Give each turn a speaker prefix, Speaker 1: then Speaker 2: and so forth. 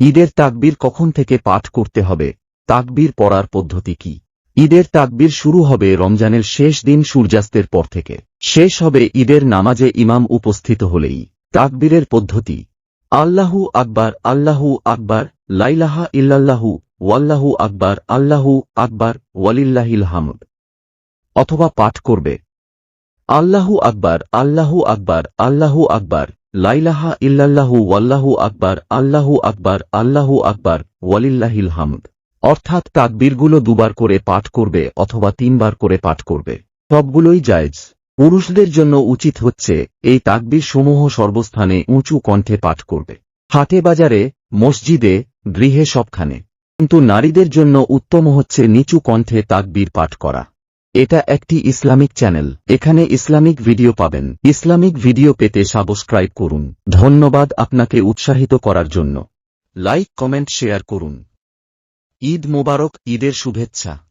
Speaker 1: ঈদের তাকবীর কখন থেকে পাঠ করতে হবে? তাকবীর পড়ার পদ্ধতি কি? ঈদের তাকবীর শুরু হবে রমজানের শেষ দিন সূর্যাস্তের পর থেকে। শেষ হবে ঈদের নামাজে ইমাম উপস্থিত হলেই। তাকবীরের পদ্ধতি? আল্লাহু আকবার আল্লাহু আকবার, লাইলাহা ইল্লাল্লাহু, ওয়াল্লাহু আকবার, আল্লাহু আকবার, ওয়ালিল্লাহিল হামদ। অথবা পাঠ করবে। আল্লাহু আকবার আল্লাহু আকবার আল্লাহু আকবার লাইলাহা ইল্লাল্লাহু ওয়াল্লাহু আকবার, আল্লাহু আকবার আল্লাহু আকবার, ওয়ালিল্লাহিল হামদ। অর্থাৎ তাকবীরগুলো দুবার করে পাঠ করবে অথবা তিনবার করে পাঠ করবে। সবগুলোই জায়েজ। পুরুষদের জন্য উচিত হচ্ছে এই তাকবীর সমূহ সর্বস্থানে উঁচু কণ্ঠে পাঠ করবে। হাটে বাজারে, মসজিদে, গৃহে সবখানে। কিন্তু নারীদের জন্য উত্তম হচ্ছে নিচু কণ্ঠে তাকবীর পাঠ করা। এটা একটি ইসলামিক চ্যানেল। এখানে ইসলামিক ভিডিও পাবেন। ইসলামিক ভিডিও পেতে সাবস্ক্রাইব করুন। ধন্যবাদ আপনাকে উৎসাহিত করার জন্য। লাইক, কমেন্ট, শেয়ার করুন। ঈদ মোবারক, ঈদের শুভেচ্ছা।